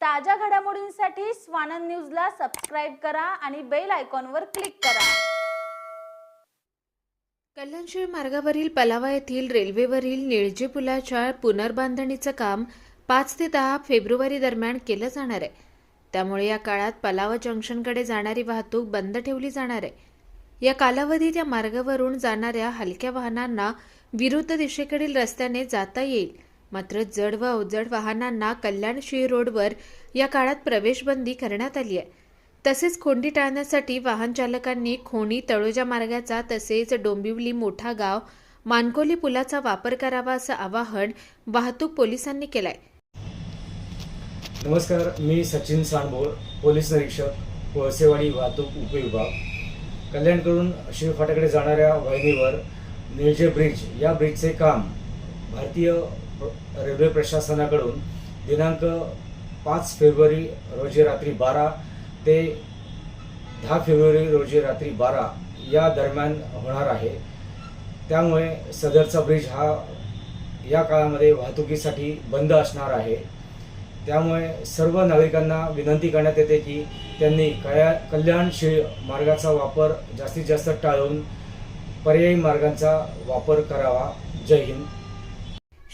ताज्या घडामोडींसाठी स्वानंद न्यूजला सबस्क्राईब करा आणि बेल आयकॉनवर क्लिक करा. कल्याणशिळ मार्गावरील पलावा येथील रेल्वेवरील निळजी पुलाच्या पुनर्बांधणीचं काम पाच ते दहा फेब्रुवारी दरम्यान केलं जाणार आहे. त्यामुळे या काळात पलावा जंक्शनकडे जाणारी वाहतूक बंद ठेवली जाणार आहे. या कालावधीत या मार्गावरून जाणाऱ्या हलक्या वाहनांना विरुद्ध दिशेकडील रस्त्याने जाता येईल. मात्र जड व अवजड वाहनांना कल्याण कल्याणशिळ रोडवर या काळात प्रवेशबंदी करण्यात आली आहे. तसेच खोंडी टाळण्यासाठी वाहन चालकांनी खोणी तळोजा मार्गाचा तसेच डोंबिवली मोठा गाव मानकोली पुलाचा वापर करावा असं आवाहन वाहतूक पोलिसांनी केलंय. नमस्कार मी सचिन सांडभोर पोलीस निरीक्षक कोळसेवाडी वाहतूक उपविभाग. कल्याणकडून शिव फाट्याकडे जाणाऱ्या वाहिनीवर निळजे ब्रिज या ब्रिजचे काम भारतीय रेल्वे प्रशासनाकडून दिनांक पाच फेब्रुवारी रोजी रात्री बारा ते दहा फेब्रुवारी रोजी रात्री बारा या दरम्यान होणार आहे. त्यामुळे सदरचा ब्रिज हा या काळामध्ये वाहतुकीसाठी बंद असणार आहे. त्यामुळे सर्व नागरिकांना विनंती करण्यात येते की त्यांनी कया कल्याणशील मार्गाचा वापर जास्तीत जास्त टाळून पर्यायी मार्गांचा वापर करावा. जय हिंद.